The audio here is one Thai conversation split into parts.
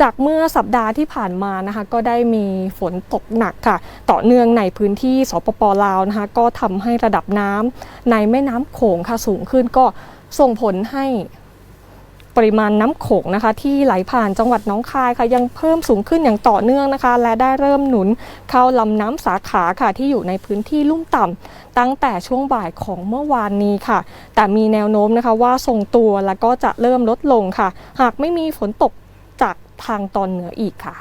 จากเมื่อสัปดาห์ที่ผ่านมานะคะก็ได้มีฝนตกหนักค่ะ ต่อเนื่องในพื้นที่สปปลาวนะคะก็ทำให้ระดับน้ำในแม่น้ำโขงค่ะสูงขึ้นก็ส่งผลให้ปริมาณน้ำโขงนะคะที่ไหลผ่านจังหวัดน้องคายค่ะยังเพิ่มสูงขึ้นอย่างต่อเนื่องนะคะ และได้เริ่มหนุนเข้าลำน้ำสาขาค่ะที่อยู่ในพื้นที่ลุ่มต่ำตั้งแต่ช่วงบ่ายของเมื่อวานนี้ค่ะ แต่มีแนวโน้มนะคะว่าทรงตัวแล้วก็จะเริ่มลดลงค่ะ หากไม่มีฝนตก ทางตอนเหนืออีกค่ะ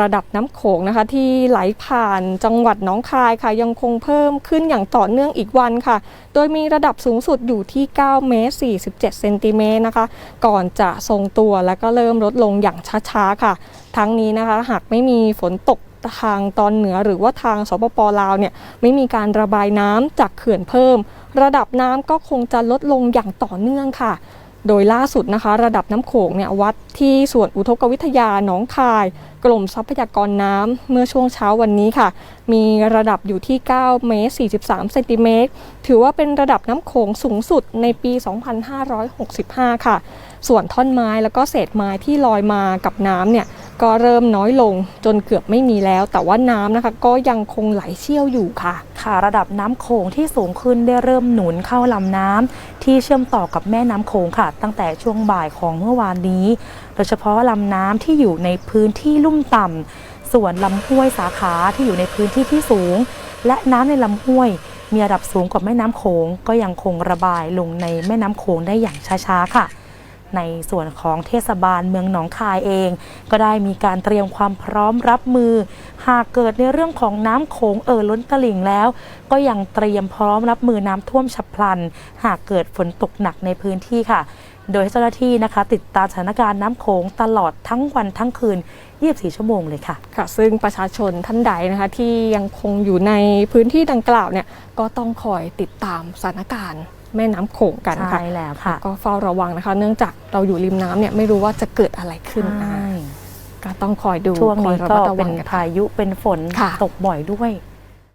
ระดับน้ำโขงนะคะ ที่ไหลผ่านจังหวัดหนองคายค่ะ ยังคงเพิ่มขึ้นอย่างต่อเนื่องอีกวันค่ะ โดยมีระดับสูงสุดอยู่ที่ 9 เมตร 47 เซนติเมตรนะคะ ก่อนจะทรงตัวแล้วก็เริ่มลดลงอย่างช้าๆค่ะ ทั้งนี้นะคะ หากไม่มีฝนตกทางตอนเหนือหรือว่าทางสปปลาวเนี่ยไม่มีการระบายน้ำจากเขื่อนเพิ่ม ระดับน้ำก็คงจะลดลงอย่างต่อเนื่องค่ะ โดยล่าสุดนะคะ ระดับน้ำโขงเนี่ยวัดที่ส่วนอุทกวิทยาหนองคายกรมทรัพยากรน้ำเมื่อช่วงเช้าวันนี้ค่ะ มีระดับอยู่ที่ 9 เมตร 43 เซนติเมตร ถือว่าเป็นระดับน้ำโขงสูงสุดในปี 2565 ค่ะ ส่วนท่อนไม้แล้วก็เศษไม้ที่ลอยมากับน้ำเนี่ย ก็เริ่มน้อยลงจนเกือบไม่มีแล้ว แต่ว่าน้ำนะคะ ก็ยังคงไหลเชี่ยวอยู่ค่ะ ค่ะ ระดับน้ำโขงที่สูงขึ้นได้เริ่มหนุนเข้าลำน้ำที่เชื่อมต่อกับแม่น้ำโขงค่ะ ตั้งแต่ช่วงบ่ายของเมื่อวานนี้ โดยเฉพาะลำน้ำที่อยู่ในพื้นที่ลุ่มต่ำส่วนลำห้วยสาขาที่อยู่ในพื้นที่ที่สูง และน้ำในลำห้วย มีระดับสูงกว่าแม่น้ำโขงก็ยังคงระบายลงในแม่น้ำโขงได้อย่างช้าๆค่ะ ในส่วนของเทศบาลเมืองหนองคายเอง ก็ได้มีการเตรียมความพร้อมรับมือ หากเกิดในเรื่องของน้ำโขงเอ่อล้นตลิ่งแล้ว ก็ยังเตรียมพร้อมรับมือน้ำท่วมฉับพลัน หากเกิดฝนตกหนักในพื้นที่ค่ะ โดยให้เจ้าหน้าที่นะคะ ติดตามสถานการณ์น้ำโขงตลอดทั้งวันทั้งคืน 24 ชั่วโมงเลยค่ะ ค่ะ ซึ่งประชาชนท่านใดนะคะที่ยังคงอยู่ในพื้นที่ดังกล่าวเนี่ยก็ต้องคอยติดตามสถานการณ์แม่น้ำโขงกันค่ะใช่แล้วค่ะ ก็เฝ้าระวังนะคะ เนื่องจากเราอยู่ริมน้ำเนี่ยไม่รู้ว่าจะเกิดอะไรขึ้นนะใช่ก็ต้องคอยดูช่วงคอยนี้ระก็มัดระเป็วันงกันพายุเป็นฝนค่ะตกบ่อยด้วย